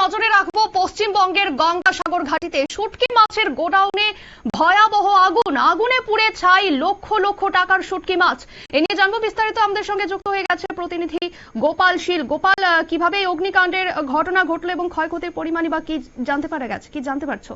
নজরে রাখব পশ্চিমবঙ্গের গঙ্গাসাগর ঘাটিতে। শুটকি মাছের গোডাউনে ভয়াবহ আগুন। আগুনে পুড়ে ছাই লক্ষ লক্ষ টাকার শুটকি মাছ। এ নিয়ে জানব বিস্তারিত। আমাদের সঙ্গে যুক্ত হয়ে গেছে প্রতিনিধি গোপাল শীল। গোপাল কীভাবে অগ্নিকাণ্ডের ঘটনা ঘটলো এবং ক্ষয়ক্ষতির পরিমাণই বা কি জানতে পারা গেছে? কি জানতে পারছ?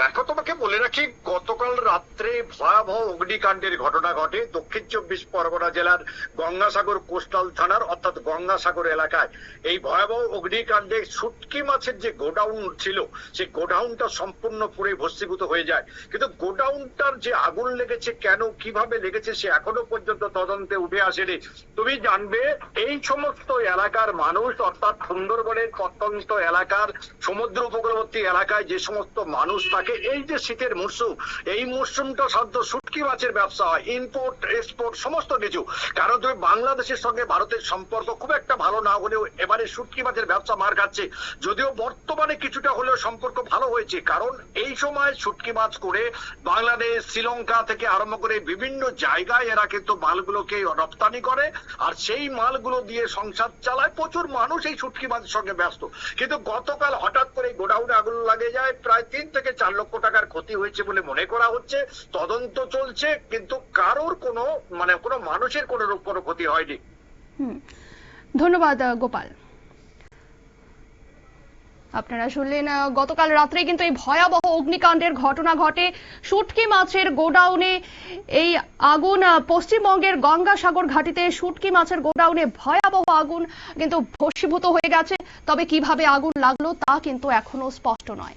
দেখো, তোমাকে বলে রাখি, গতকাল রাত্রে ভয়াবহ অগ্নিকাণ্ডের ঘটনা ঘটে দক্ষিণ চব্বিশ পরগনা জেলার গঙ্গাসাগর কোস্টাল থানার, অর্থাৎ গঙ্গাসাগর এলাকায়। এই ভয়াবহ অগ্নিকাণ্ডে শুটকি মাছের যে গোডাউন ছিল, সেই গোডাউনটা সম্পূর্ণ পুরে ভস্মীভূত হয়ে যায়। কিন্তু গোডাউনটার যে আগুন লেগেছে, কেন, কীভাবে লেগেছে, সে এখনও পর্যন্ত তদন্তে উঠে আসেনি। তুমি জানবে, এই সমস্ত এলাকার মানুষ, অর্থাৎ সুন্দরবনের প্রত্যন্ত এলাকার সমুদ্র উপকূলবর্তী এলাকায় যে সমস্ত মানুষ থাকে এই যে শীতের মরশুম, এই মরশুমটা সাধারণত শুটকি মাছের ব্যবসা হয় ইম্পোর্ট এক্সপোর্ট সমস্ত কিছু। কারণ তুমি বাংলাদেশের সঙ্গে ভারতের সম্পর্ক খুব একটা ভালো না হলেও এবারে শুটকি মাছের ব্যবসা মার খাচ্ছে। যদিও বর্তমানে কিছুটা হলেও সম্পর্ক ভালো হয়েছে, কারণ এই সময় শুটকি মাছ করে বাংলাদেশ, শ্রীলঙ্কা থেকে আরম্ভ করে বিভিন্ন জায়গায় এরা কিন্তু মালগুলোকে রপ্তানি করে, আর সেই মালগুলো দিয়ে সংসার চালায়। প্রচুর মানুষ এই শুটকি মাছের সঙ্গে ব্যস্ত। কিন্তু গতকাল হঠাৎ করে গোডাউনে আগুন লাগে যায়, প্রায় তিন থেকে চার লক্ষ টাকার ক্ষতি হয়েছে বলে মনে করা হচ্ছে। তদন্ত চলছে, কিন্তু কারোর কোনো মানে কোনো মানুষের কোনো কোনো ক্ষতি হয়নি। ধন্যবাদ গোপাল। আপনারা শুনলেন গতকাল রাত্রে কিন্তু এই ভয়াবহ অগ্নিকাণ্ডের ঘটনা ঘটে শুটকি মাছের গোডাউনে। এই আগুন পশ্চিমবঙ্গের গঙ্গাসাগর ঘাটিতে শুটকি মাছের গোডাউনে ভয়াবহ আগুন কিন্তু ভস্মীভূত হয়ে গেছে। তবে কীভাবে আগুন লাগল তা কিন্তু এখনও স্পষ্ট নয়।